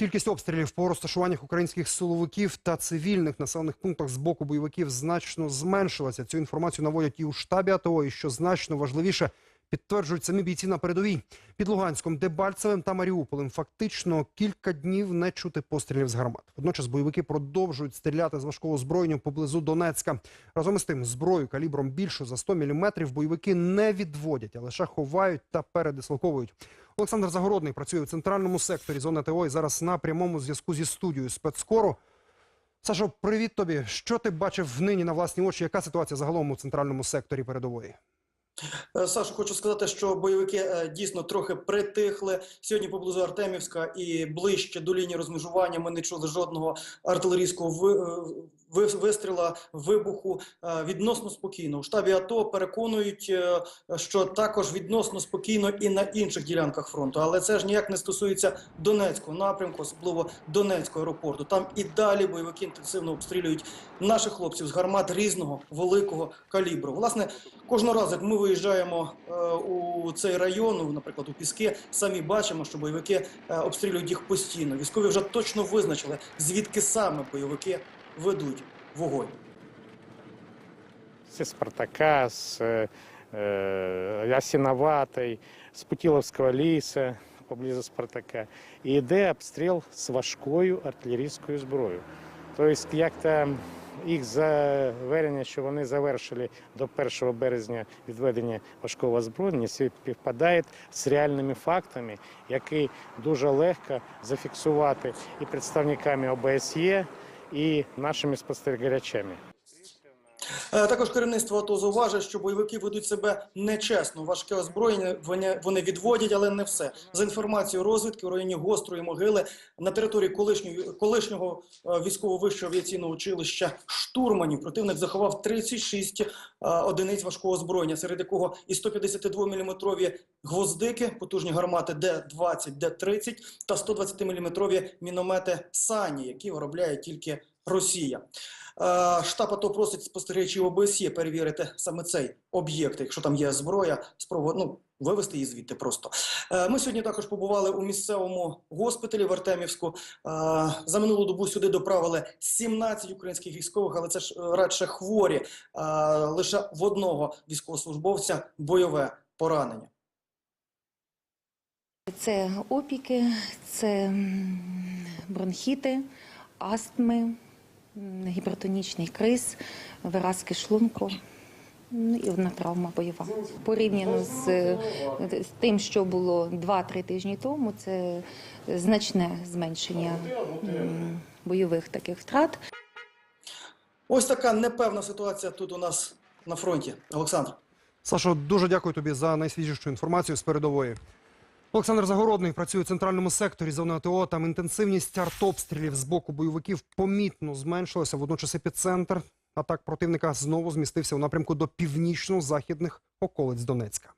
Кількість обстрілів по розташуваннях українських силовиків та цивільних населених пунктах з боку бойовиків значно зменшилася. Цю інформацію наводять і у штабі АТО, і що значно важливіше, підтверджують самі бійці на передовій. Під Луганськом, Дебальцевим та Маріуполем фактично кілька днів не чути пострілів з гармат. Водночас бойовики продовжують стріляти з важкого зброєння поблизу Донецька. Разом із тим, зброю калібром більше за 100 мм бойовики не відводять, а лише ховають та передислоковують. Олександр Загородний працює в центральному секторі зони ТО і зараз на прямому зв'язку зі студією спецскору. Сашо, привіт тобі. Що ти бачив нині на власні очі? Яка ситуація загалом у центральному секторі передової? Е, Сашу, хочу сказати, що бойовики е, дійсно трохи притихли. Сьогодні поблизу Артемівська і ближче до лінії розмежування ми не чули жодного артилерійського е, вистріла, вибуху. Е, Відносно спокійно. У штабі АТО переконують, е, що також відносно спокійно і на інших ділянках фронту. Але це ж ніяк не стосується Донецького напрямку, особливо Донецького аеропорту. Там і далі бойовики інтенсивно обстрілюють наших хлопців з гармат різного великого калібру. Власне, кожного разу, як ми виїжджаємо е, у цей район, ну, наприклад, у Піски, самі бачимо, що бойовики обстрілюють їх постійно. Військові вже точно визначили, звідки саме бойовики ведуть вогонь. С Спартака, с э, Осиноватой, с Путиловського ліса поблизу Спартака. І йде обстріл з важкою артилерійською зброєю. Тобто, як-то їх заверення, що вони завершили до 1 березня відведення важкого озброєння, співпадає з реальними фактами, які дуже легко зафіксувати і представниками ОБСЄ, і нашими спостерігачами. Е, Також керівництво АТО зауважує, що бойовики ведуть себе нечесно. Важке озброєння вони- відводять, але не все. За інформацією розвідки у районі Гострої могили на території колишньої, колишнього е, військового вищого авіаційного училища штурманів противник заховав 36 е, одиниць важкого озброєння, серед якого і 152 мм гвоздики, потужні гармати Д-20, Д-30 та 120 мм міномети Сані, які виробляє тільки Росія. Е, Штаб АТО просить спостерігачів ОБСЄ перевірити саме цей об'єкт, якщо там є зброя, спробувати ну, вивести її звідти просто. Е, Ми сьогодні також побували у місцевому госпіталі в Артемівську. Е, За минулу добу сюди доправили 17 українських військових, але це ж радше хворі. Лише в одного військовослужбовця бойове поранення. Це опіки, це бронхіти, астми, гіпертонічний криз, виразки шлунку. Ну і одна травма бойова. Порівняно з, з тим, що було 2-3 тижні тому, це значне зменшення м, бойових таких втрат. Ось така непевна ситуація тут у нас на фронті. Олександр. Сашо, дуже дякую тобі за найсвіжішу інформацію з передової. Олександр Загородний працює у центральному секторі зони АТО. Там інтенсивність артобстрілів з боку бойовиків помітно зменшилася. Водночас епіцентр атак противника знову змістився у напрямку до північно-західних околиць Донецька.